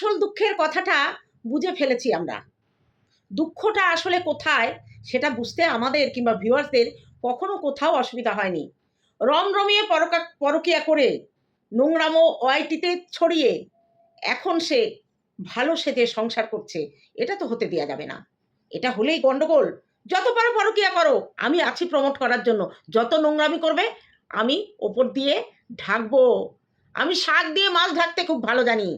আসল দুঃখের কথাটা বুঝে ফেলেছি আমরা। দুঃখটা আসলে কোথায় সেটা বুঝতে আমাদের কিংবা ভিউয়ার্সদের কখনো কোথাও অসুবিধা হয়নি। রমরমিয়ে পরকা, পরকিয়া করে নোংরামো ওয়াইটিতে ছড়িয়ে এখন সে ভালো সেজে সংসার করছে, এটা তো হতে দেওয়া যাবে না। এটা হলেই গন্ডগোল। যত পারো পরকিয়া করো, আমি আছি প্রমোট করার জন্য। যত নোংরামি করবে, আমি ওপর দিয়ে ঢাকবো। আমি শাক দিয়ে মাছ ঢাকতে খুব ভালো জানি।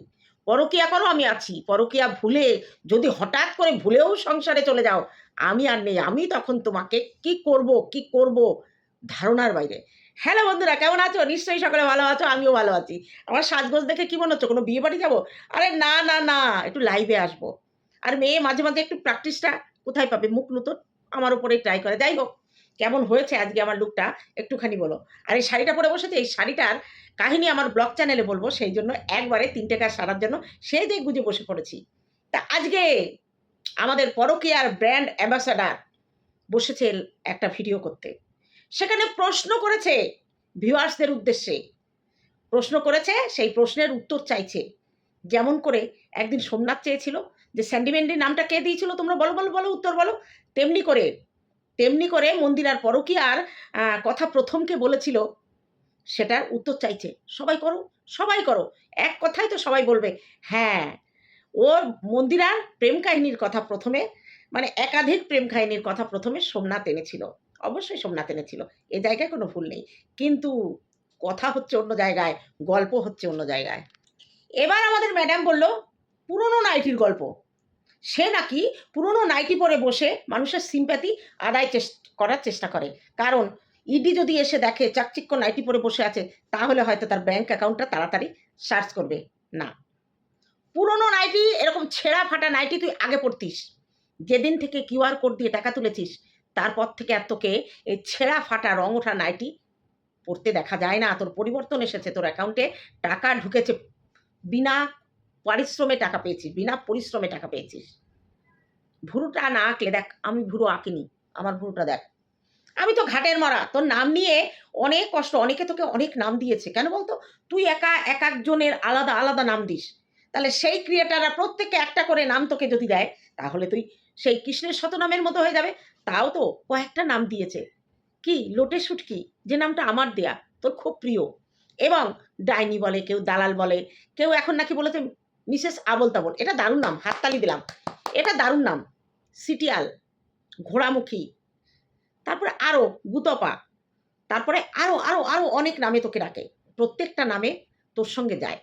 পরকিয়া করো, আমি আছি। পরকিয়া ভুলে, যদি হঠাৎ করে ভুলেও সংসারে চলে যাও, আমি আর নেই। আমি তখন তোমাকে কি করব কি করব? ধারণার বাইরে। হ্যালো বন্ধুরা, কেমন আছো? নিশ্চয়ই সকলে ভালো আছো, আমিও ভালো আছি। আমার সাজগোজ দেখে কি মনে হচ্ছে, কোনো বিয়ে বাড়ি যাব? আরে না না না, একটু লাইভে আসব। আর মেয়ে মাঝে মাঝে একটু প্র্যাকটিসটা কোথায় পাবে? মুখ নতুন? আমার উপরে ট্রাই করে। যাই হোক কেমন হয়েছে আজকে আমার লুকটা একটুখানি বলো। আর এই শাড়িটা পরে বসেছে, এই শাড়িটার কাহিনী আমার ব্লগ চ্যানেলে বলব, সেই জন্য একবারে তিনটে কাজ সারার জন্য সেই যে গুজে বসে পড়েছি। তা আজকে আমাদের পরকীয়ার ব্র্যান্ড অ্যাম্বাসাডার বসেছে একটা ভিডিও করতে। সেখানে প্রশ্ন করেছে ভিউয়ার্সদের উদ্দেশ্যে। প্রশ্ন করেছে, সেই প্রশ্নের উত্তর চাইছে। যেমন করে একদিন সোমনাথ চেয়েছিল যে স্যান্ডিমেন্ডি নামটা কে দিয়েছিল তোমরা বলো বলো বলো, উত্তর বলো। তেমনি করে তেমনি করে মন্দিরার পরকীয়ার কথা প্রথমকে বলেছিল, সেটার উত্তর চাইছে, সবাই করো সবাই করো, এক কথাই তো সবাই বলবে হ্যাঁ ওর মন্দিরার প্রেম কাহিনীর কথা প্রথমে মানে একাধিক প্রেম কাহিনীর কথা প্রথমে সোমনাথ এনেছিল, অবশ্যই সোমনাথ এনেছিল, এ জায়গায় কোনো ভুল নেই, কিন্তু কথা হচ্ছে অন্য জায়গায়, গল্প হচ্ছে অন্য জায়গায়। এবার আমাদের ম্যাডাম বলল, পুরনো নাইটির গল্প সে নাকি পুরনো নাইটি পরে বসে মানুষের সিম্প্যাথি আদায় করার চেষ্টা করে। কারণ ইডি যদি এসে দেখে চাকচিক্য নাইটি পরে বসে আছে, তাহলে হয়তো তার ব্যাংক অ্যাকাউন্টটা তাড়াতাড়ি সার্চ করবে। না। পুরনো নাইটি, এরকম ছেঁড়া ফাটা নাইটি তুই আগে পড়তিস যেদিন থেকে কিউআর কোড দিয়ে টাকা তুলেছিস, তারপর থেকে আর তোকে এই ছেঁড়া ফাটা রং ওঠা নাইটি পড়তে দেখা যায় না। তোর পরিবর্তন এসেছে, তোর অ্যাকাউন্টে টাকা ঢুকেছে বিনা পারিশ্রমে টাকা পেয়েছিস, বিনা পরিশ্রমে টাকা পেয়েছিস। ভুরুটা না আঁকলে দেখ, আমি ভুরু আঁকিনি, আমার ভুরুটা দেখ। আমি তো ঘাটের মরা, তোর নাম নিয়ে অনেক কষ্ট, অনেকে তোকে অনেক নাম দিয়েছে। কেন বলতো? তুই একা, এক একজনের আলাদা আলাদা নাম দিস। তাহলে সেই ক্রিয়েটাররা প্রত্যেককে একটা করে নাম তোকে যদি দেয়, তাহলে তুই সেই কৃষ্ণের শতনামের মতো হয়ে যাবে। তাও তো কয়েকটা নাম দিয়েছে। কি? লোটে শুটকি যে নামটা আমার দেয়া, তোর খুব প্রিয়। এবং ডাইনি বলে, কেউ দালাল বলে, কেউ এখন নাকি বলেছে মিসেস আবল তাবল, এটা দারুণ নাম, হাততালি দিলাম। এটা দারুণ নাম, সিটিয়াল, ঘোড়ামুখী। তারপরে আরও গুতপা। তারপরে আরও আরও আরও অনেক নামে তোকে ডাকে। প্রত্যেকটা নামে তোর সঙ্গে যায়।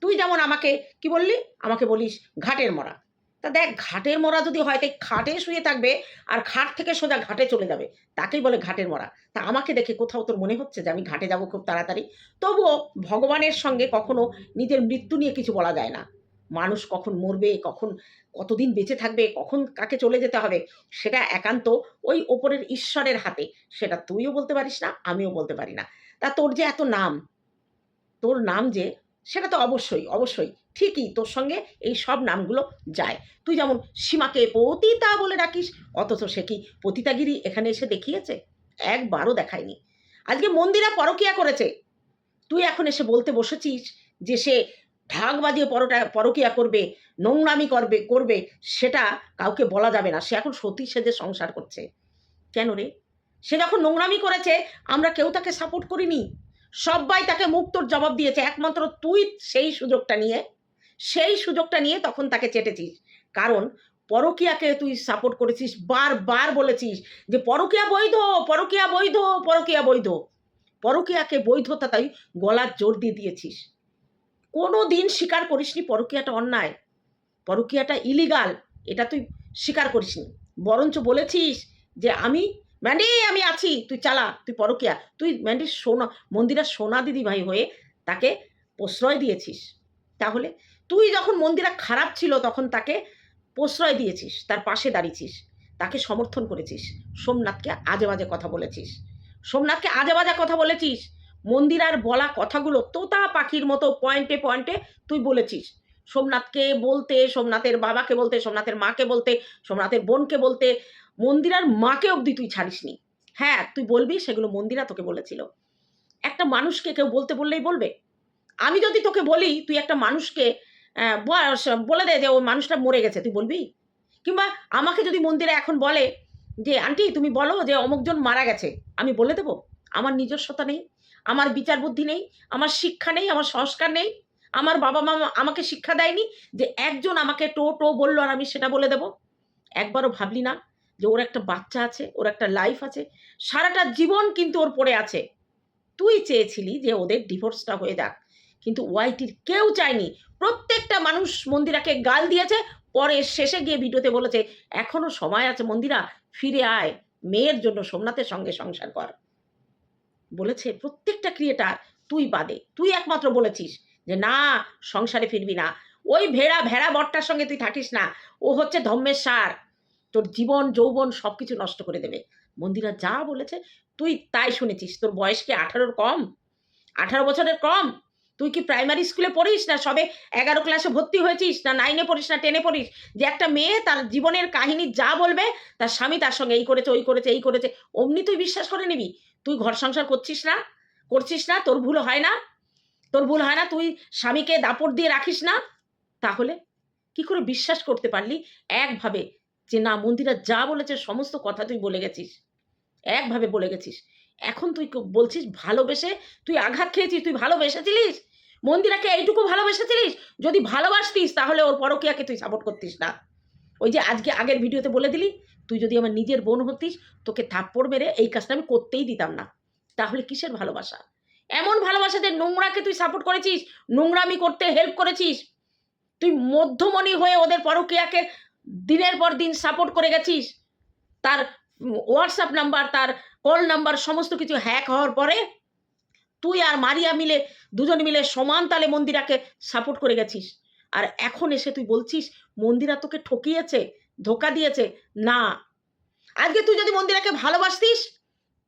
তুই যেমন আমাকে, কি বললি? আমাকে বলিস ঘাটের মরা। তা দেখ, ঘাটের মরা যদি হয়, তাই খাটে শুয়ে থাকবে আর খাট থেকে সোজা ঘাটে চলে যাবে। তাকেই বলে ঘাটের মরা। তা আমাকে দেখে কোথাও তোর মনে হচ্ছে যে আমি ঘাটে যাব খুব তাড়াতাড়ি? তবুও ভগবানের সঙ্গে কখনো নিজের মৃত্যু নিয়ে কিছু বলা যায় না। মানুষ কখন মরবে, কখন কতদিন বেঁচে থাকবে, কখন কাকে চলে যেতে হবে, সেটা একান্ত ওই ওপরের ঈশ্বরের হাতে। সেটা তুইও বলতে পারিস না, আমিও বলতে পারি না। তা তোর যে এত নাম, তোর নাম যে সেটা তো অবশ্যই অবশ্যই। ঠিকই তোর সঙ্গে এই সব নামগুলো যায়। তুই যেমন সীমাকে পতিতা বলে ডাকিস, অথচ সে কি পতিতাগিরি এখানে এসে দেখিয়েছে? একবারও দেখায়নি। আজকে মন্দিরা পরকিয়া করেছে। তুই এখন এসে বলতে বসেছিস যে সে ঢাক বাজিয়ে পরোটা, পরকিয়া করবে, নোংরামি করবে করবে, সেটা কাউকে বলা যাবে না। সে এখন সতী সেজে সংসার করছে। কেন রে? সে যখন নোংরামি করেছে, আমরা কেউ তাকে সাপোর্ট করিনি? সবাই তাকে মুক্তর জবাব দিয়েছে। একমাত্র তুই সেই সুযোগটা নিয়ে, সেই সুযোগটা নিয়ে তখন তাকে চেটেছিস। কারণ পরকিয়াকে তুই সাপোর্ট করেছিস, বারবার বলেছিস যে পরকিয়া বৈধ পরকিয়া বৈধ পরকিয়া বৈধ। পরকিয়াকে বৈধতা তাই গলার জোর দিয়ে দিয়েছিস। কোনো দিন স্বীকার করিসনি পরকিয়াটা অন্যায়। পরকিয়াটা ইলিগাল এটা তুই স্বীকার করিসনি। বরঞ্চ বলেছিস যে আমি ম্যান্ডি আমি আছি। তুই চালা, তুই পরকিয়া। তুই ম্যান্ডির সোনা, মন্দিরের সোনা দিদি ভাই হয়ে তাকে প্রশ্রয় দিয়েছিস। তাহলে তুই যখন মন্দিরা খারাপ ছিল তখন তাকে প্রশ্রয় দিয়েছিস, তার পাশে দাঁড়িয়েছিস, তাকে সমর্থন করেছিস, সোমনাথকে আজে বাজে কথা বলেছিস। সোমনাথকে আজে বাজে কথা বলেছিস, মন্দিরার বলা কথাগুলো তোতা পাখির মতো পয়েন্টে পয়েন্টে তুই বলেছিস। সোমনাথকে বলতে, সোমনাথের বাবাকে বলতে, সোমনাথের মাকে বলতে, সোমনাথের বোনকে বলতে মন্দিরার মাকে অবধি তুই ছাড়িসনি। হ্যাঁ তুই বলবি সেগুলো মন্দিরা তোকে বলেছিল। একটা মানুষকে কেউ বলতে বললেই বলবে। আমি যদি তোকে বলি, তুই একটা মানুষকে বলে দে যে ওই মানুষটা মরে গেছে, তুই বলবি? কিংবা আমাকে যদি মন্দিরে এখন বলে যে, আন্টি, তুমি বলো যে অমুকজন মারা গেছে, আমি বলে দেবো? আমার নিজস্বতা নেই, আমার বিচার বুদ্ধি নেই, আমার শিক্ষা নেই, আমার সংস্কার নেই, আমার বাবা মা আমাকে শিক্ষা দেয়নি যে একজন আমাকে টো টো বলল আর আমি সেটা বলে দেব? একবারও ভাবলি না? যে ওর একটা বাচ্চা আছে, ওর একটা লাইফ আছে, সারাটা জীবন কিন্তু ওর পড়ে আছে। তুই চেয়েছিলি যে ওদের ডিভোর্সটা হয়ে যাক, কিন্তু ওয়াইটির কেউ চায়নি। প্রত্যেকটা মানুষ মন্দিরাকে গাল দিয়েছে, পরে শেষে গিয়ে ভিডিওতে বলেছে, এখনও সময় আছে মন্দিরা, ফিরে আয়। মেয়ের জন্য সোমনাথের সঙ্গে সংসার কর। বলেছে প্রত্যেকটা ক্রিয়েটার তুই বাদে। তুই একমাত্র বলেছিস যে, না, সংসারে ফিরবি না। ওই ভেড়া ভেড়া বটটার সঙ্গে তুই থাকিস না। ও হচ্ছে ধম্মের সার। তোর জীবন, যৌবন সব কিছু নষ্ট করে দেবে। মন্দিরা যা বলেছে, তুই তাই শুনেছিস। তোর বয়স কি আঠারোর কম? আঠারো বছরের কম? তুই কি প্রাইমারি স্কুলে পড়িস না সবে এগারো ক্লাসে ভর্তি হয়েছিস, না নাইনে পড়িস, না টেনে পড়িস? যে একটা মেয়ে তার জীবনের কাহিনী যা বলবে, তার স্বামী তার সঙ্গে এই করেছে, ওই করেছে, এই করেছে, অমনি তুই বিশ্বাস করে নিবি? তুই ঘর সংসার করছিস না? করছিস না? তোর ভুল হয় না? তোর ভুল হয় না? তুই স্বামীকে দাপট দিয়ে রাখিস না? তাহলে কি করে বিশ্বাস করতে পারলি? একভাবে যে, না মন্দিরা যা বলেছে, সমস্ত কথা তুই বলে গেছিস। একভাবে বলে গেছিস। এখন তুই বলছিস ভালোবেসে তুই আঘাত খেয়েছিস, তুই ভালোবেসেছিলিস? মন্দিরাকে এইটুকু ভালোবেসেছিলিস? যদি ভালোবাসতিস, তাহলে ওর পরকিয়াকে তুই সাপোর্ট করতিস না। ওই যে, আজকে আগের ভিডিওতে বলে দিলি, তুই যদি আমার নিজের বোন হতিস, তোকে থাপ্পড় মেরে এই কাজটা আমি করতেই দিতাম না। তাহলে কিসের ভালোবাসা? এমন ভালোবাসা যে নোংরাকে তুই সাপোর্ট করেছিস? নোংরামি করতে হেল্প করেছিস? তুই মধ্যমণি হয়ে ওদের পরকিয়াকে দিনের পর দিন সাপোর্ট করে গেছিস, তার হোয়াটসঅ্যাপ নাম্বার তার কল নাম্বার সমস্ত কিছু হ্যাক হওয়ার পরে তুই আর মারিয়া মিলে, দুজন মিলে সমান তালে মন্দিরাকে সাপোর্ট করে গেছিস। আর এখন এসে তুই বলছিস, মন্দিরা তোকে ঠকিয়েছে, ধোকা দিয়েছে। না, আজকে তুই যদি মন্দিরাকে ভালোবাসতিস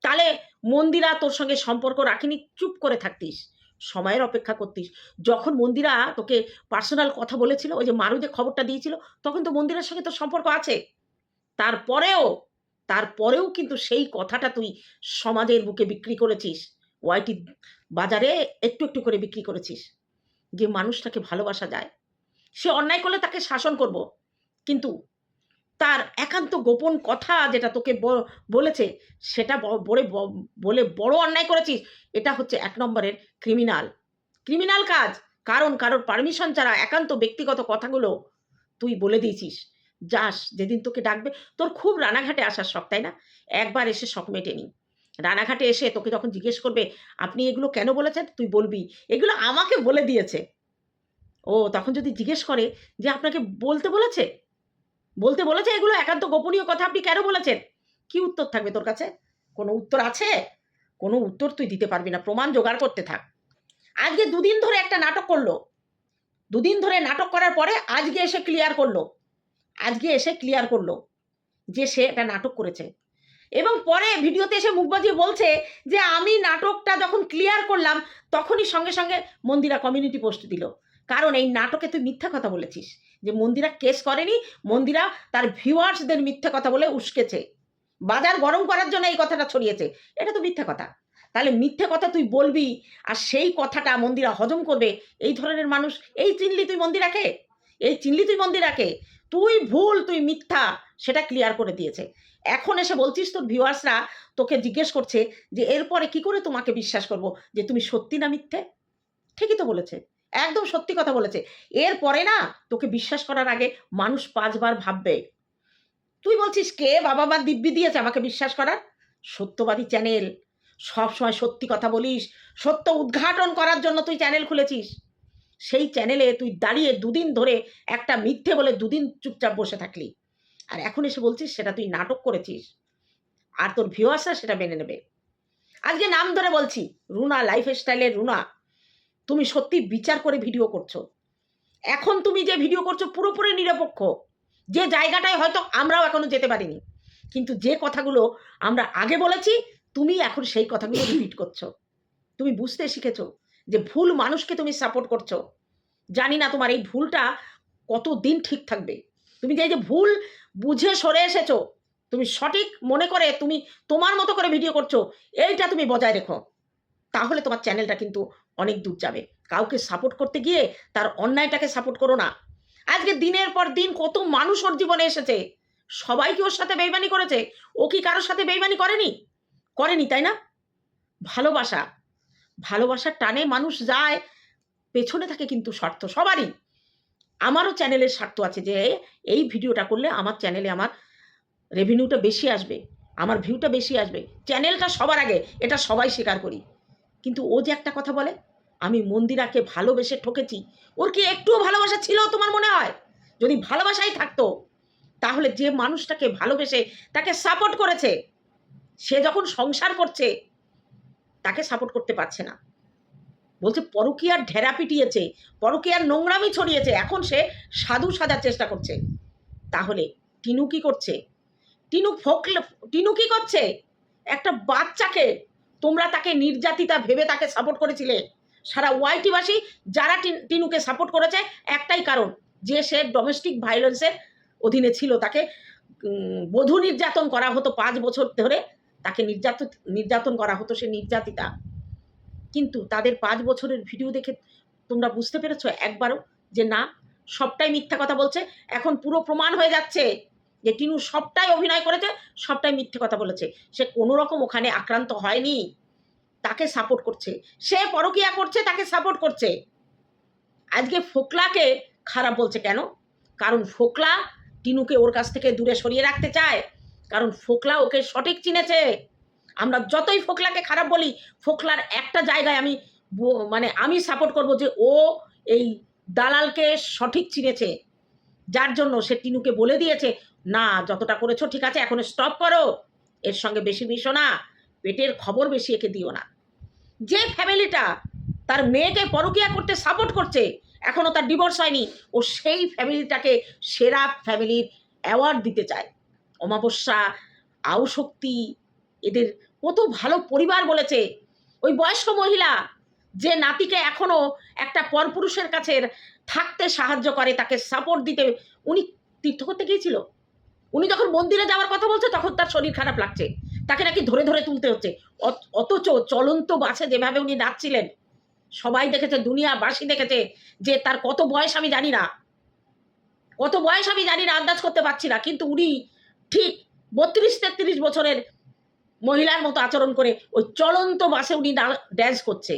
তাহলে মন্দিরা তোর সঙ্গে সম্পর্ক রাখিনি, চুপ করে থাকতিস। সময়ের অপেক্ষা করতিস। যখন মন্দিরা তোকে পার্সোনাল কথা বলেছিল, ওই যে মারু যে খবরটা দিয়েছিল, তখন তো মন্দিরের সঙ্গে তোর সম্পর্ক আছে। তারপরেও তারপরেও কিন্তু সেই কথাটা তুই সমাজের বুকে বিক্রি করেছিস। ওয়াইটি বাজারে একটু একটু করে বিক্রি করেছিস। যে মানুষটাকে ভালোবাসা যায়। সে অন্যায় করলে তাকে শাসন করব। কিন্তু তার একান্ত গোপন কথা যেটা তোকে বলেছে, সেটা বলে বলে বড় অন্যায় করেছিস, এটা হচ্ছে এক নম্বরের ক্রিমিনাল ক্রিমিনাল কাজ, কারণ কারোর পারমিশন ছাড়া একান্ত ব্যক্তিগত কথাগুলো তুই বলে দিয়েছিস। যাস, যেদিন তোকে ডাকবে, তোর খুব রানাঘাটে আসার শখ, তাই না? একবার এসে শখ মেটে নি। রানাঘাটে এসে তোকে যখন জিজ্ঞেস করবে, আপনি এগুলো কেন বলেছেন? তুই বলবি, এগুলো আমাকে বলে দিয়েছে। ও তখন যদি জিজ্ঞেস করে যে, আপনাকে বলতে বলেছে? বলতে বলেছে এগুলো একান্ত গোপনীয় কথা, আপনি কেন বলেছেন? কি উত্তর থাকবে তোর কাছে? কোনো উত্তর আছে? কোনো উত্তর তুই দিতে পারবি না, প্রমাণ জোগাড় করতে থাক। আজকে দুদিন ধরে একটা নাটক করল। দুদিন ধরে নাটক করার পরে আজকে এসে ক্লিয়ার করল। আজকে এসে ক্লিয়ার করল যে সে একটা নাটক করেছে। এবং পরে ভিডিওতে এসে মুখ বাজিয়ে বলছে যে আমি নাটকটা যখন ক্লিয়ার করলাম, তখনই সঙ্গে সঙ্গে মন্দিরা কমিউনিটি পোস্ট দিল। কারণ এই নাটকে তুই মিথ্যা কথা বলেছিস। যে মন্দিরা কেস করেনি, মন্দিরা তার ভিউয়ার্সদের মিথ্যা কথা বলে উস্কেছে। বাজার গরম করার জন্য এই কথাটা ছড়িয়েছে। এটা তো মিথ্যা কথা। তাহলে মিথ্যে কথা তুই বলবি আর সেই কথাটা মন্দিরা হজম করবে? এই ধরনের মানুষ, এই চিনলি তুই মন্দির মন্দিরাকে? এই চিনলি তুই মন্দির মন্দিরাকে? তুই ভুল, তুই মিথ্যা, সেটা ক্লিয়ার করে দিয়েছে। এখন এসে বলছিস তোর ভিউয়ার্সরা তোকে জিজ্ঞেস করছে যে এরপরে কি করে তোমাকে বিশ্বাস করব যে তুমি সত্যি না মিথ্যে? ঠিকই তো বলেছে। একদম সত্যি কথা বলেছে। এরপরে না, তোকে বিশ্বাস করার আগে মানুষ পাঁচবার ভাববে, তুই বলছিস কে বাবা মা দিব্যি দিয়েছে আমাকে বিশ্বাস করার? সত্যবাদী চ্যানেল। সব সময় সত্যি কথা বলিস, সত্য উদ্ঘাটন করার জন্য তুই চ্যানেল খুলেছিস। সেই চ্যানেলে তুই দাঁড়িয়ে দুদিন ধরে একটা মিথ্যে বলে দুদিন চুপচাপ বসে থাকলি। আর এখন এসে বলছিস সেটা তুই নাটক করেছিস। আর তোর ভিউয়ার্সরা সেটা মেনে নেবে। আজকে নাম ধরে বলছি, রুনা লাইফ স্টাইলের রুনা। তুমি সত্যি বিচার করে ভিডিও করছ। এখন তুমি যে ভিডিও করছ পুরোপুরি নিরপেক্ষ। যে জায়গাটায় হয়তো আমরাও এখনও যেতে পারিনি। কিন্তু যে কথাগুলো আমরা আগে বলেছি, তুমি এখন সেই কথাগুলো রিপিট করছ। তুমি বুঝতে শিখেছো যে ভুল মানুষকে তুমি সাপোর্ট করছ। জানি না তোমার এই ভুলটা কত দিন ঠিক থাকবে। তুমি যে যে ভুল বুঝে সরে এসেছ, তুমি সঠিক মনে করে তুমি তোমার মতো করে ভিডিও করছ, এইটা তুমি বজায় রেখো। তাহলে তোমার চ্যানেলটা কিন্তু অনেক দূর যাবে। কাউকে সাপোর্ট করতে গিয়ে তার অন্যায়টাকে সাপোর্ট করো না। আজকে দিনের পর দিন কত মানুষ ওর জীবনে এসেছে। সবাই কি ওর সাথে বেইমানি করেছে? ও কি কারোর সাথে বেইমানি করেনি? করেনি, তাই না? ভালোবাসা। ভালোবাসার টানে মানুষ যায়, পেছনে থাকে কিন্তু স্বার্থ সবারই। আমারও চ্যানেলের স্বার্থ আছে যে, এই ভিডিওটা করলে আমার চ্যানেলে আমার রেভিনিউটা বেশি আসবে। আমার ভিউটা বেশি আসবে। চ্যানেলটা সবার আগে, এটা সবাই স্বীকার করি। কিন্তু ও যে একটা কথা বলে, আমি মন্দিরাকে ভালোবেসে ঠকেছি, ওর কি একটুও ভালোবাসা ছিল তোমার মনে হয়? যদি ভালোবাসাই থাকতো, তাহলে যে মানুষটাকে ভালোবেসে তাকে সাপোর্ট করেছে, সে যখন সংসার করছে, তাকে সাপোর্ট করতে পারছে না। বলছে, পরকীয়ার ঢেরা পিটিয়েছে, পরকীয়ার নোংরামি ছড়িয়েছে, এখন সে সাধু সাজার চেষ্টা করছে। তাহলে টিনু কি করছে? টিনু ফোকলে, টিনু কি করছে? একটা বাচ্চাকে তোমরা তাকে নির্যাতিতা ভেবে তাকে সাপোর্ট করেছিলে। সারা ওয়াইটিবাসী যারা টিন- টিনুকে সাপোর্ট করেছে, একটাই কারণ, যে সে ডোমেস্টিক ভায়োলেন্সের অধীনে ছিল। তাকে বধূ নির্যাতন করা হতো পাঁচ বছর ধরে। তাকে নির্যাতন নির্যাতন করা হতো সে নির্যাতিতা। কিন্তু তাদের পাঁচ বছরের ভিডিও দেখে তোমরা বুঝতে পেরেছ একবারও যে না, সবটাই মিথ্যা কথা বলছে। এখন পুরো প্রমাণ হয়ে যাচ্ছে। যে টিনু সবটাই অভিনয় করেছে, সবটাই মিথ্যে কথা বলেছে। সে কোনো রকম ওখানে আক্রান্ত হয়নি। তাকে সাপোর্ট করছে। সে পরকিয়া করছে, তাকে সাপোর্ট করছে। আজকে ফোকলাকে খারাপ বলছে কেন? কারণ ফোকলা টিনুকে ওর কাছ থেকে দূরে সরিয়ে রাখতে চায়। কারণ ফোকলা ওকে সঠিক চিনেছে। আমরা যতই ফোকলাকে খারাপ বলি, ফোকলার একটা জায়গায় আমি মানে আমি সাপোর্ট করব যে ও এই দালালকে সঠিক চিনেছে। যার জন্য সে টিনুকে বলে দিয়েছে না, যতটা করেছ, ঠিক আছে এখন স্টপ করো। এর সঙ্গে বেশি মিশো না। পেটের খবর বেশি একে দিও না। যে ফ্যামিলিটা তার মেয়েকে পরকিয়া করতে সাপোর্ট করছে এখনও তার ডিভোর্স হয়নি, ও সেই ফ্যামিলিটাকে সেরা ফ্যামিলির অ্যাওয়ার্ড দিতে চায়। অমাবস্যা, আউশক্তি, এদের কত ভালো পরিবার বলেছে। ওই বয়স্ক মহিলা যে নাতিকে এখনও একটা পরপুরুষের কাছে থাকতে সাহায্য করে, তাকে সাপোর্ট দিতে, উনি তীর্থ করতে গিয়েছিল? উনি যখন মন্দিরে যাওয়ার কথা বলছে, তখন তার শরীর খারাপ লাগছে। তাকে নাকি ধরে ধরে তুলতে হচ্ছে। অথচ চলন্ত বাসে যেভাবে উনি নাচছিলেন, সবাই দেখেছে, দুনিয়াবাসী দেখেছে, যে তার কত বয়স আমি জানি না। কত বয়স আমি জানি না, আন্দাজ করতে পারছি না। কিন্তু উনি ঠিক বত্রিশ তেত্রিশ বছরের মহিলার মতো আচরণ করে ওই চলন্ত বাসে উনি ড্যান্স করছে।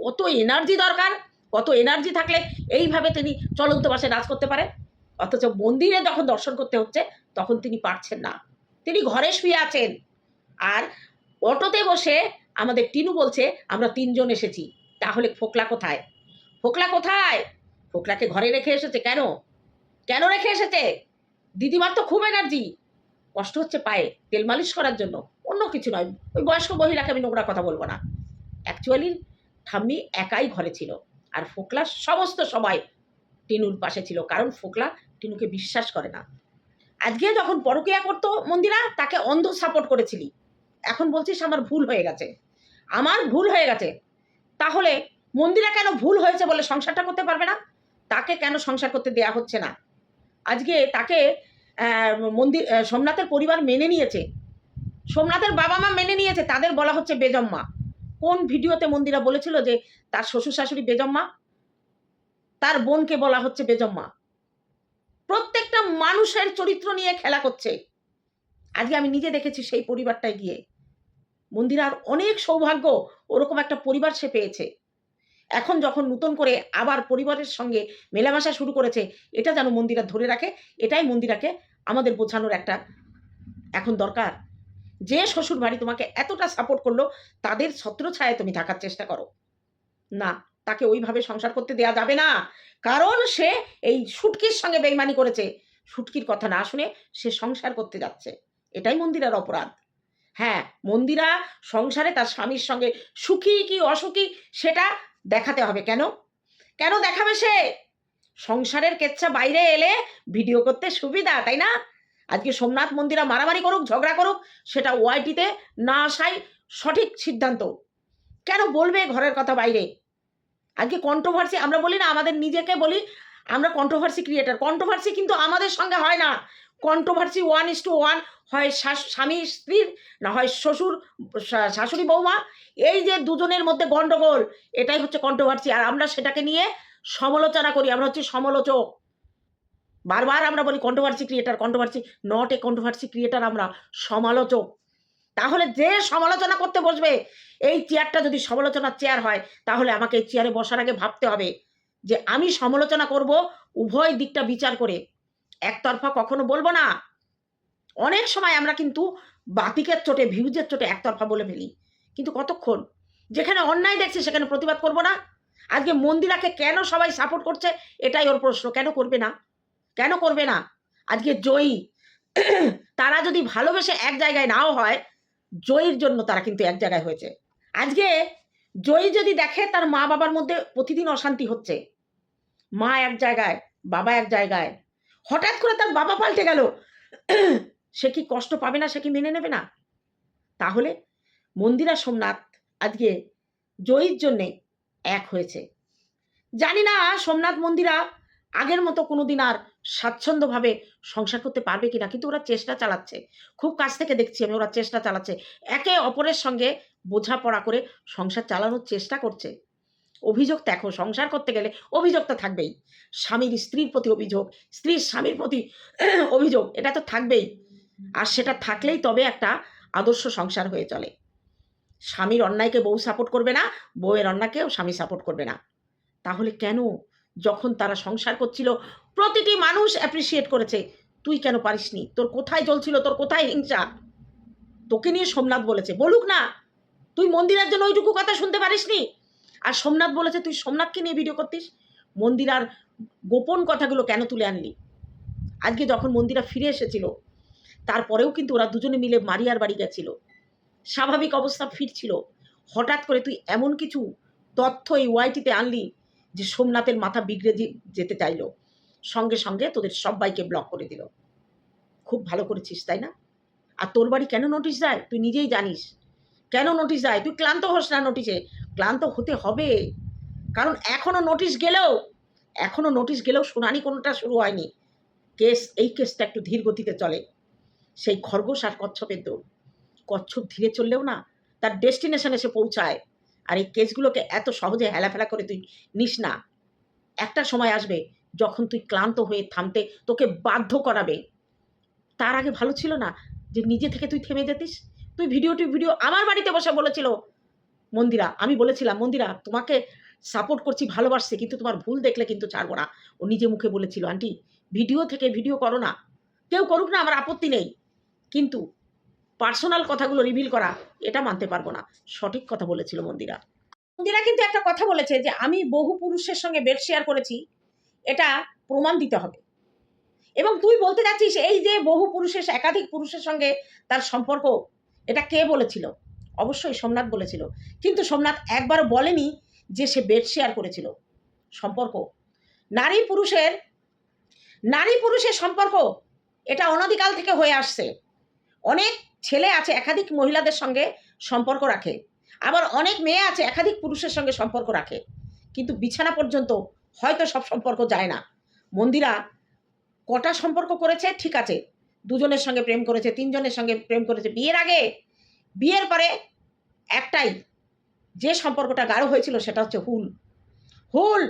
কত এনার্জি দরকার, কত এনার্জি থাকলে এইভাবে তিনি চলন্ত বাসে নাচ করতে পারে অথচ মন্দিরে যখন দর্শন করতে হচ্ছে তখন তিনি পারছেন না। তিনি ঘরে শুয়ে আছেন। আর অটোতে বসে আমাদের টিনু বলছে, আমরা তিনজন এসেছি। তাহলে ফোকলা কোথায়? ফোকলা কোথায়? ফোকলাকে ঘরে রেখে এসেছে কেন? কেন রেখে এসেছে? দিদিমার তো খুব এনার্জি। কষ্ট হচ্ছে পায়ে, তেল মালিশ করার জন্য। অন্য কিছু নয়। ওই বয়স্ক মহিলাকে আমি নোংরা কথা বলব না। অ্যাকচুয়ালি ঠাম্মি একাই ঘরে ছিল। আর ফোকলা সমস্ত সবাই টিনুর পাশে ছিল। কারণ ফোকলা টিনুকে বিশ্বাস করে না। আজকে যখন পরকিয়া করতো মন্দিরা, তাকে অন্ধ সাপোর্ট করেছিলি। এখন বলছিস আমার ভুল হয়ে গেছে। আমার ভুল হয়ে গেছে। তাহলে মন্দিরা কেন ভুল হয়েছে বলে সংসারটা করতে পারবে না? তাকে কেন সংসার করতে দেয়া হচ্ছে না? আজকে তাকে মন্দির সোমনাথের পরিবার মেনে নিয়েছে। সোমনাথের বাবা মা মেনে নিয়েছে, তাদের বলা হচ্ছে বেজম্মা। কোন ভিডিওতে মন্দিরা বলেছিল যে তার শ্বশুর শাশুড়ি বেজম্মা? তার বোনকে বলা হচ্ছে বেজম্মা। প্রত্যেকটা মানুষের চরিত্র নিয়ে খেলা করছে। আজকে আমি নিজে দেখেছি সেই পরিবারটায় গিয়ে। মন্দিরার অনেক সৌভাগ্য ওরকম একটা পরিবার সে পেয়েছে। এখন যখন নতুন করে আবার পরিবারের সঙ্গে মেলামেশা শুরু করেছে, এটা যেন মন্দিরা ধরে রাখে, এটাই মন্দিরাকে আমাদের বোঝানোর একটা এখন দরকার। যে শ্বশুর বাড়ি তোমাকে এতটা সাপোর্ট করল, তাদের ছত্রছায়ায় তুমি থাকার চেষ্টা করো। না তাকে ওইভাবে সংসার করতে দেয়া যাবে না। কারণ সে এই সুটকির সঙ্গে বেইমানি করেছে। সুটকির কথা না শুনে সে সংসার করতে যাচ্ছে। এটাই মন্দিরার অপরাধ। হ্যাঁ মন্দিরা সংসারে তার স্বামীর সঙ্গে সুখী কি অসুখী সেটা দেখাতে হবে। কেন? কেন দেখাবে সে? সংসারের কেচ্ছা বাইরে এলে ভিডিও করতে সুবিধা, তাই না? আজকে সোমনাথ মন্দিরা মারামারি করুক, ঝগড়া করুক, সেটা ওয়াইটিতে না আসাই সঠিক সিদ্ধান্ত। কেন বলবে ঘরের কথা বাইরে? আজকে কন্ট্রোভার্সি আমরা বলি না আমাদের নিজেকে বলি, আমরা কন্ট্রোভার্সি ক্রিয়েটার কন্ট্রোভার্সি কিন্তু আমাদের সঙ্গে হয় না। Controversy one is to one হয় স্বামী স্ত্রীর না হয় শ্বশুর শাশুড়ি, বৌমা। এই যে দুজনের মধ্যে গণ্ডগোল এটাই হচ্ছে কন্ট্রোভার্সি আর আমরা সেটাকে নিয়ে সমালোচনা করি, আমরা হচ্ছে সমালোচক। বারবার আমরা বলি controversy creator controversy not a controversy creator আমরা সমালোচক। তাহলে যে সমালোচনা করতে বসবে, এই চেয়ারটা যদি সমালোচনার চেয়ার হয়, তাহলে আমাকে এই চেয়ারে বসার আগে ভাবতে হবে যে আমি সমালোচনা করব উভয় দিকটা বিচার করে। একতরফা কখনো বলব না। অনেক সময় আমরা কিন্তু বাতিকের চোটে, ভিউজের চোটে একতরফা বলে ফেলি। কিন্তু কতক্ষণ? যেখানে অন্যায় দেখছে, সেখানে প্রতিবাদ করব না। আজকে মন্দিরাকে কেন সবাই সাপোর্ট করছে, এটাই ওর প্রশ্ন। কেন করবে না? কেন করবে না? আজকে জয়ী। তারা যদি ভালোবেসে এক জায়গায় নাও হয় জয়ীর জন্য তারা কিন্তু এক জায়গায় হয়েছে। আজকে জয়ী যদি দেখে, তার মা বাবার মধ্যে প্রতিদিন অশান্তি হচ্ছে। মা এক জায়গায়, বাবা এক জায়গায়। হঠাৎ করে তার বাবা পাল্টে গেল। সে কি কষ্ট পাবে না? সে কি মেনে নেবে না? তাহলে মন্দিরা সোমনাথ আজকে জয়ীর জন্যে এক হয়েছে। জানি না সোমনাথ মন্দিরা আগের মতো কোনোদিন আর স্বাচ্ছন্দ্যভাবে সংসার করতে পারবে কিনা, কিন্তু ওরা চেষ্টা চালাচ্ছে। খুব কাছ থেকে দেখছি আমি, ওরা চেষ্টা চালাচ্ছে। একে অপরের সঙ্গে বোঝাপড়া করে সংসার চালানোর চেষ্টা করছে। অভিযোগ দেখো, সংসার করতে গেলে অভিযোগ তো থাকবেই। স্বামীর স্ত্রীর প্রতি অভিযোগ, স্ত্রীর স্বামীর প্রতি অভিযোগ, এটা তো থাকবেই। আর সেটা থাকলেই তবে একটা আদর্শ সংসার হয়ে চলে। স্বামীর অন্যায়কে বউ সাপোর্ট করবে না, বউয়ের অন্যায়কেও স্বামী সাপোর্ট করবে না। তাহলে কেন যখন তারা সংসার করছিল, প্রতিটি মানুষ অ্যাপ্রিসিয়েট করেছে, তুই কেন পারিসনি? তোর কোথায় জ্বলছিল? তোর কোথায় হিংসা? তোকে নিয়ে সোমনাথ বলেছে, বলুক না, তুই মন্দিরের জন্য ওইটুকু কথা শুনতে পারিসনি? আর সোমনাথ বলেছে, তুই সোমনাথকে নিয়ে ভিডিও করতিস? মন্দিরার গোপন কথাগুলো কেন তুলে আনলি? আজকে যখন মন্দিরা ফিরে এসেছিল, তারপরেও কিন্তু ওরা দুজনে মিলে মারিয়ার বাড়ি গেছিল। স্বাভাবিক অবস্থা ফিরছিল। হঠাৎ করে তুই এমন কিছু তথ্য এই ওয়াইটিতে আনলি যে সোমনাথের মাথা বিগড়ে যেতে চাইলো, সঙ্গে সঙ্গে তোদের সবাইকে ব্লক করে দিল। খুব ভালো করেছিস, তাই না? আর তোর বাড়ি কেন নোটিশ দেয়? তুই নিজেই জানিস। কেন নোটিশ দেয়? তুই ক্লান্ত হোস না নোটিশে ক্লান্ত হতে হবে। কারণ এখনও নোটিশ গেলেও এখনও নোটিশ গেলেও শুনানি কোনোটা শুরু হয়নি। কেস, এই কেসটা একটু ধীর গতিতে চলে। সেই খরগোশ আর কচ্ছপের দৌড়। কচ্ছপ ধীরে চললেও না, তার ডেস্টিনেশনে এসে পৌঁছায়। আর এই কেসগুলোকে এত সহজে হেলাফেলা করে তুই নিস না। একটা সময় আসবে যখন তুই ক্লান্ত হয়ে থামতে তোকে বাধ্য করাবে। তার আগে ভালো ছিল না যে নিজে থেকে তুই থেমে যেতিস? তুই ভিডিওটি ভিডিও আমার বাড়িতে বসে বলেছিল, মন্দিরা, আমি বলেছিলাম, মন্দিরা, তোমাকে সাপোর্ট করছি, ভালোবাসছি, কিন্তু তোমার ভুল দেখলে কিন্তু ছাড়বো না। ও নিজে মুখে বলেছিল, আন্টি ভিডিও থেকে ভিডিও করো না। কেউ করুক না, আমার আপত্তি নেই। কিন্তু পার্সোনাল কথাগুলো রিভিল করা, এটা মানতে পারব না। সঠিক কথা বলেছিল মন্দিরা। মন্দিরা কিন্তু একটা কথা বলেছে যে, আমি বহু পুরুষের সঙ্গে বেড শেয়ার করেছি, এটা প্রমাণ দিতে হবে। এবং তুই বলতে যাচ্ছিস, এই যে বহু পুরুষের, একাধিক পুরুষের সঙ্গে তার সম্পর্ক, এটা কে বলেছিল? অবশ্যই সোমনাথ বলেছিল। কিন্তু সোমনাথ একবার বলেনি যে সে বেড শেয়ার করেছিল, সম্পর্ক। নারী পুরুষের নারী পুরুষের সম্পর্ক, এটা অনধিকাল থেকে হয়ে আসছে। অনেক ছেলে আছে একাধিক মহিলাদের সঙ্গে সম্পর্ক রাখে। আবার অনেক মেয়ে আছে একাধিক পুরুষের সঙ্গে সম্পর্ক রাখে। কিন্তু বিছানা পর্যন্ত হয়তো সব সম্পর্ক যায় না। মন্দিরা কটা সম্পর্ক করেছে? ঠিক আছে। দুজনের সঙ্গে প্রেম করেছে, তিনজনের সঙ্গে প্রেম করেছে। বিয়ের আগে, বিয়ের পরে একটাই যে সম্পর্কটা গাঢ় হয়েছিল সেটা হচ্ছে হুল। হুল!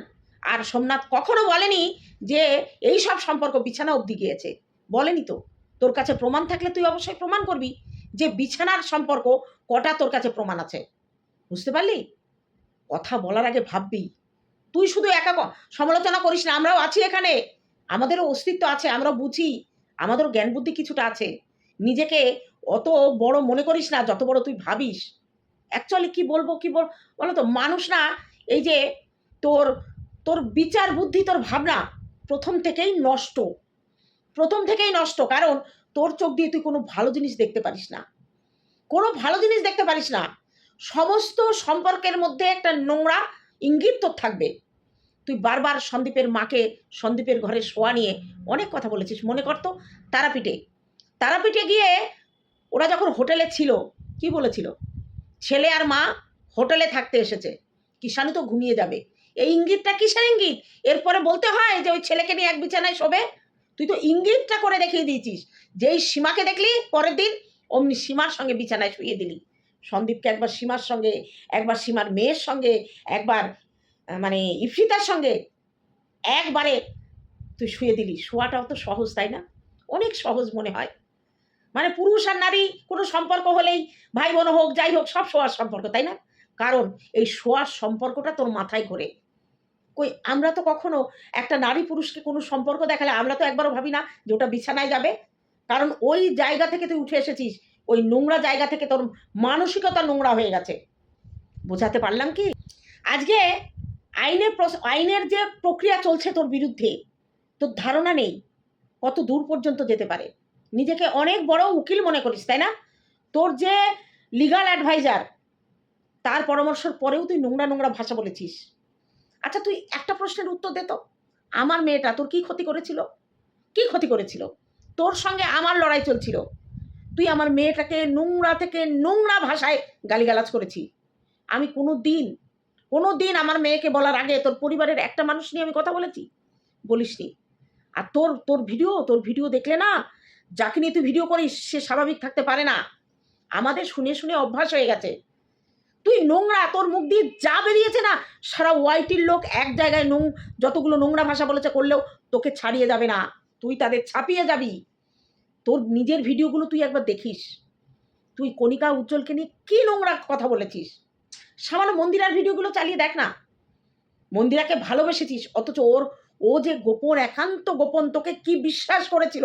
আর সোমনাথ কখনো বলেনি যে এই সব সম্পর্ক বিছানা অবধি গিয়েছে। বলেনি তো। তোর কাছে প্রমাণ থাকলে তুই অবশ্যই প্রমাণ করবি। যে বিছানার সম্পর্ক কটা তোর কাছে প্রমাণ আছে? বুঝতে পারলি? কথা বলার আগে ভাববি। তুই শুধু একা সমালোচনা করিস না, আমরাও আছি এখানে। আমাদেরও অস্তিত্ব আছে আমরা বুঝি। আমাদেরও জ্ঞান বুদ্ধি কিছুটা আছে। নিজেকে অত বড় মনে করিস না, যত বড় তুই ভাবিস। অ্যাকচুয়ালি কি বলব, কি বল বলো তো মানুষ না, এই যে তোর তোর বিচার বুদ্ধি, তোর ভাবনা প্রথম থেকেই নষ্ট। প্রথম থেকেই নষ্ট। কারণ তোর চোখ দিয়ে তুই কোনো ভালো জিনিস দেখতে পারিস না। কোনো ভালো জিনিস দেখতে পারিস না। সমস্ত সম্পর্কের মধ্যে একটা নোংরা ইঙ্গিত তোর থাকবে। তুই বারবার সন্দীপের মাকে সন্দীপের ঘরে শোয়া নিয়ে অনেক কথা বলেছিস, মনে করতো তারাপীঠে। তারাপীঠে গিয়ে ওরা যখন হোটেলে ছিল, কি বলেছিল? ছেলে আর মা হোটেলে থাকতে এসেছে। কিষাণু তো ঘুমিয়ে যাবে। এই ইঙ্গিতটা কিসের ইঙ্গিত? এরপরে বলতে হয় যে ওই ছেলেকে নিয়ে এক বিছানায় শোবে। তুই তো ইঙ্গিতটা করে দেখিয়ে দিয়েছিস। যেই সীমাকে দেখলি, পরের দিন অমনি সীমার সঙ্গে বিছানায় শুয়ে দিলি। সন্দীপকে একবার সীমার সঙ্গে, একবার সীমার মেয়ের সঙ্গে, একবার মানে ইফরিতার সঙ্গে একবারে তুই শুয়ে দিলি। শোয়াটাও তো সহজ, তাই না? অনেক সহজ মনে হয়। মানে পুরুষ আর নারী, কোনো সম্পর্ক হলেই ভাই বোন হোক, যাই হোক, সব শোয়ার সম্পর্ক, তাই না? কারণ এই শোয়ার সম্পর্কটা তোর মাথায় ঘোরে। কই, আমরা তো কখনো একটা নারী পুরুষকে কোনো সম্পর্ক দেখালে আমরা তো একবারও ভাবি না যে ওটা বিছানায় যাবে। কারণ ওই জায়গা থেকে তুই উঠে এসেছিস, ওই নোংরা জায়গা থেকে তোর মানসিকতা নোংরা হয়ে গেছে। বোঝাতে পারলাম কি? আজকে আইনের আইনের যে প্রক্রিয়া চলছে তোর বিরুদ্ধে, তোর ধারণা নেই, কত দূর পর্যন্ত যেতে পারে। নিজেকে অনেক বড় উকিল মনে করিস, তাই না? তোর যে লিগাল অ্যাডভাইজার তার পরামর্শের পরেও তুই নোংরা নোংরা ভাষা বলেছিস। আচ্ছা তুই একটা প্রশ্নের উত্তর দে তো। আমার মেয়েটা তোর কি ক্ষতি করেছিল? কি ক্ষতি করেছিল? তোর সঙ্গে আমার লড়াই চলছিল। তুই আমার মেয়েটাকে নোংরা থেকে নোংরা ভাষায় গালিগালাজ করেছি। আমি কোনো দিন কোনো দিন আমার মেয়েকে বলার আগে তোর পরিবারের একটা মানুষ নিয়ে আমি কথা বলেছি? বলিসনি। আর তোর তোর ভিডিও তোর ভিডিও দেখলে না, যাকে নিয়ে তুই ভিডিও করিস, সে স্বাভাবিক থাকতে পারে না। আমাদের শুনে শুনে অভ্যাস হয়ে গেছে। তুই নোংরা, তোর মুখ দিয়ে যা বেরিয়েছে না, সারা ওয়াইটির লোক এক জায়গায় নোং, যতগুলো নোংরা ভাষা বলেছে করলেও তোকে ছাড়িয়ে যাবে না। তুই তাদের ছাপিয়ে যাবি। তোর নিজের ভিডিওগুলো তুই একবার দেখিস। তুই কণিকা উজ্জ্বলকে নিয়ে কী নোংরা কথা বলেছিস? সামান্য মন্দিরার ভিডিওগুলো চালিয়ে দেখ না। মন্দিরাকে ভালোবেসেছিস, অথচ ওর, ও যে গোপন, একান্ত গোপন তোকে কি বিশ্বাস করেছিল?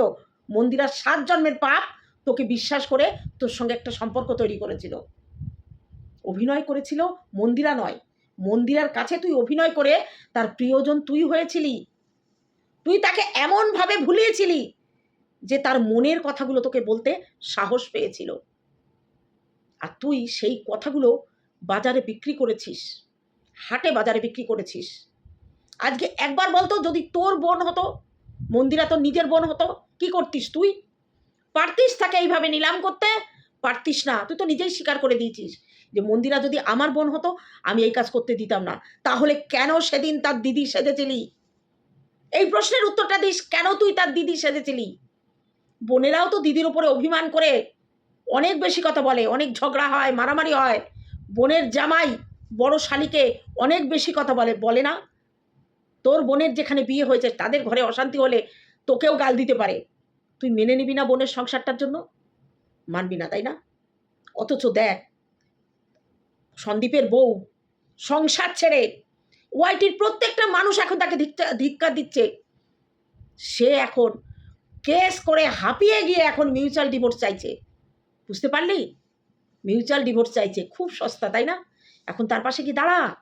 মন্দিরার সাত জন্মের পাপ তোকে বিশ্বাস করে তোর সঙ্গে একটা সম্পর্ক তৈরি করেছিল। অভিনয় করেছিল মন্দিরা নয়। মন্দিরার কাছে তুই অভিনয় করে তার প্রিয়জন তুই হয়েছিলি। তুই তাকে এমনভাবে ভুলিয়েছিলি যে তার মনের কথাগুলো তোকে বলতে সাহস পেয়েছিল। আর তুই সেই কথাগুলো বাজারে বিক্রি করেছিস, হাটে বাজারে বিক্রি করেছিস। আজকে একবার বলতো যদি তোর বোন হতো, মন্দিরা তোর নিজের বোন হতো, কি করতিস তুই? পারতিস তাকে এইভাবে নিলাম করতে? পারতিস না, তুই তো নিজেই স্বীকার করে দিয়েছিস। যে মন্দিরা যদি আমার বোন হতো, আমি এই কাজ করতে দিতাম না। তাহলে কেন সেদিন তার দিদি সেজেছিলি? এই প্রশ্নের উত্তরটা দিস, কেন তুই তার দিদি সেজেছিলি? বোনেরাও তো দিদির উপরে অভিমান করে অনেক বেশি কথা বলে, অনেক ঝগড়া হয়, মারামারি হয়। বোনের জামাই বড় শালিকে অনেক বেশি কথা বলে বলে না? তোর বোনের যেখানে বিয়ে হয়েছে, তাদের ঘরে অশান্তি হলে তোকেও গাল দিতে পারে। তুই মেনে নিবি না বোনের সংসারটার জন্য? মানবি না, তাই না? অথচ দেখ সন্দীপের বউ, সংসার ছেড়ে ওয়াইটির প্রত্যেকটা মানুষ এখন তাকে ধিক্কা- ধিক্কার দিচ্ছে। সে এখন কেস করে হাঁপিয়ে গিয়ে এখন মিউচুয়াল ডিভোর্স চাইছে। বুঝতে পারলি? মিউচুয়াল ডিভোর্স চাইছে, খুব সস্তা, তাই না? এখন তার পাশে কি দাঁড়া?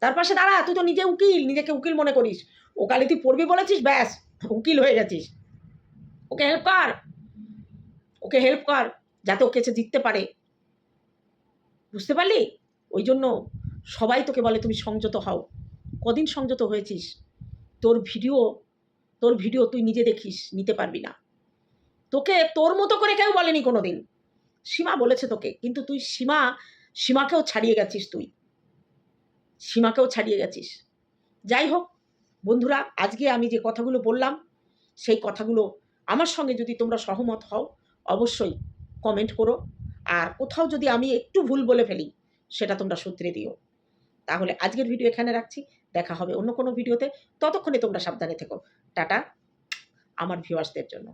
তার পাশে দাঁড়া, তুই তো নিজে উকিল, নিজেকে উকিল মনে করিস। ও কালে তুই পড়বি বলেছিস, ব্যাস, উকিল হয়ে গেছিস। ওকে হেল্প কর। ওকে হেল্প কর, যাতে ও কেসে জিততে পারে। বুঝতে পারলি? ওই জন্য সবাই তোকে বলে তুমি সংযত হও। কদিন সংযত হয়েছিস? তোর ভিডিও তোর ভিডিও তুই নিজে দেখিস, নিতে পারবি না। তোকে, তোর মতো করে কেউ বলেনি কোনো দিন সীমা বলেছে তোকে, কিন্তু তুই সীমা, সীমাকেও ছাড়িয়ে গেছিস তুই। সীমাকেও ছাড়িয়ে গেছিস। যাই হোক, বন্ধুরা, আজকে আমি যে কথাগুলো বললাম, সেই কথাগুলো আমার সঙ্গে যদি তোমরা সহমত হও, অবশ্যই কমেন্ট করো। আর কোথাও যদি আমি একটু ভুল বলে ফেলি সেটা তোমরা সূত্রে দিও। তাহলে আজকের ভিডিও এখানে রাখছি। দেখা হবে অন্য কোনো ভিডিওতে ততক্ষণে তোমরা সাবধানে থেকো। টাটা, আমার ভিউয়ার্সদের জন্য।